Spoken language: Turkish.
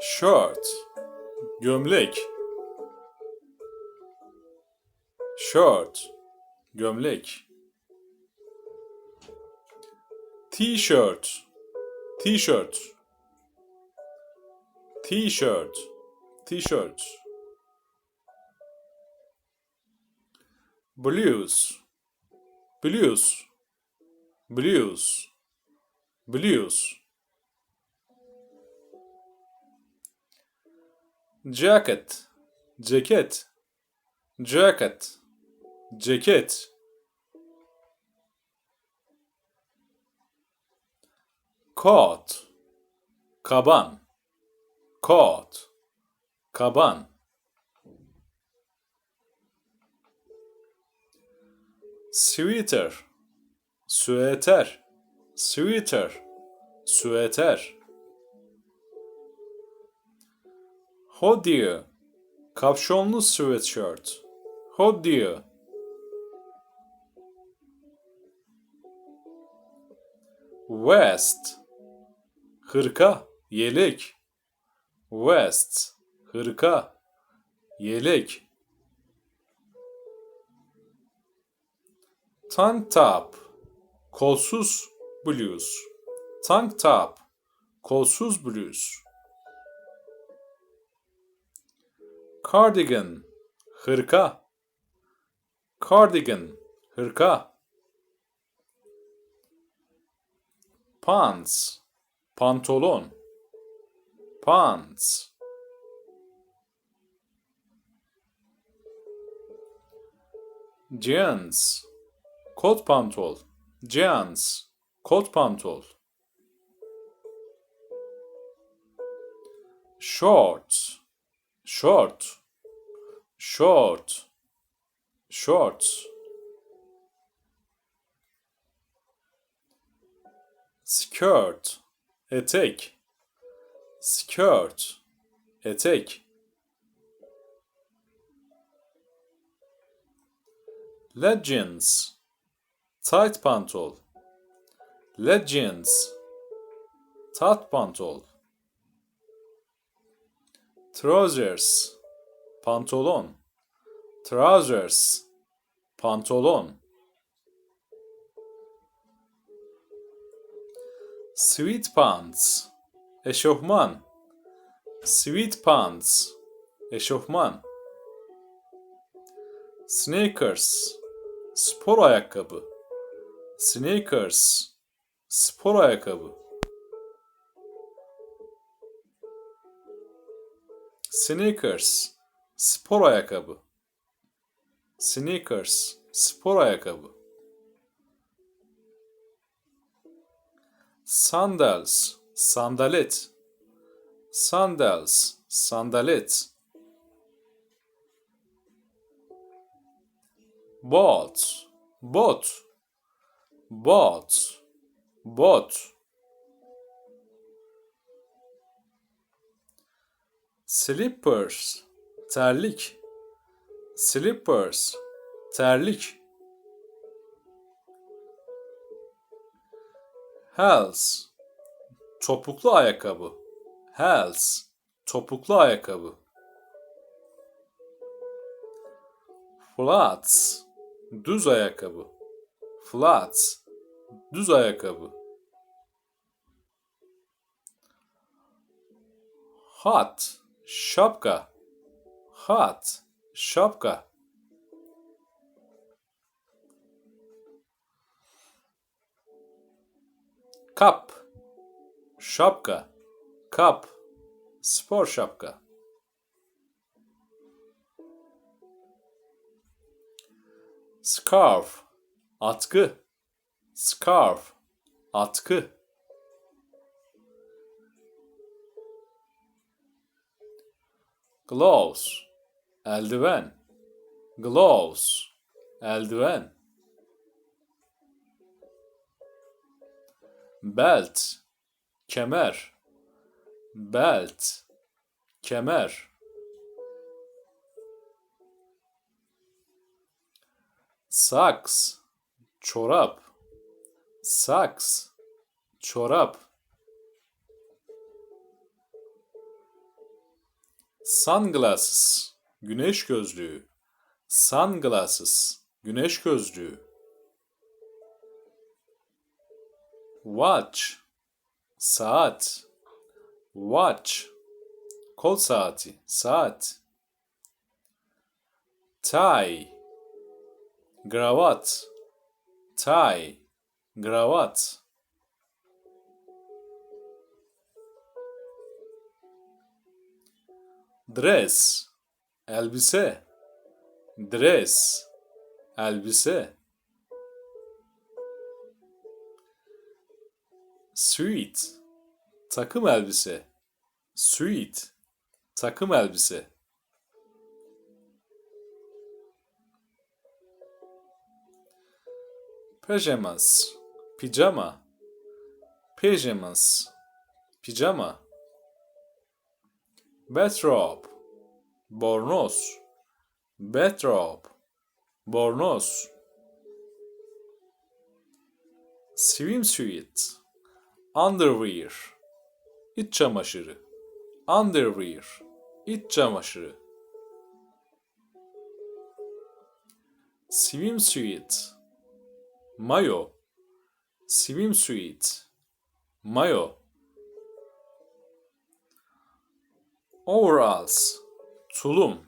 shirt gömlek. Shirt gömlek. T-shirt. T-shirt. T-shirt. T-shirt. Blues. Blues. Blues. Blues jacket. Ceket jacket. Ceket coat. Kaban. Coat. Kaban. Sweater. Süeter sweater. Süeter hodie kapşonlu sweatshirt. Hodie vest hırka yelek. Vest hırka yelek. Tank top. Kolsuz bluz. Tank top. Kolsuz bluz cardigan hırka. Cardigan hırka. Pants pantolon. Pants. Jeans kot pantol. Jeans kot pantol. Shorts short. Short. Shorts skirt. Etek skirt. Etek legends tight pantol legends tight pantol trousers pantolon trousers pantolon Sweat pants. Eşofman. Sweat pants. Eşofman. Sneakers. Spor ayakkabı. Sneakers. Spor ayakkabı. Sneakers. Spor ayakkabı. Sneakers. Spor ayakkabı. Sandals, sandalet. Sandals, sandalet. Bot, bot. Bot, bot. Slippers, terlik. Slippers, terlik. Heels. Topuklu ayakkabı. Heels. Topuklu ayakkabı. Flats. Düz ayakkabı. Flats. Düz ayakkabı. Hat. Şapka. Hat. Şapka. Kap. Şapka. Kap. Spor şapka. Scarf. Atkı. Scarf. Atkı. Gloves. Eldiven. Gloves. Eldiven. belt kemer belt kemer saks çorap saks çorap Sunglasses. Güneş gözlüğü. Sunglasses. Güneş gözlüğü. Watch. Saat. Watch. Kol saati. Saat. Tie. Gravat. Tie. Gravat. Dress. Elbise. Dress. Elbise. Suit. Takım elbise. Suit. Takım elbise. Pajamas. Pijama. Pajamas. Pijama. Bathrobe. Bornoz. Bathrobe. Bornoz. Swimsuit. Underwear. İç çamaşırı. Underwear. İç çamaşırı. Swimsuit. Mayo. Swimsuit. Mayo. Overalls. Tulum.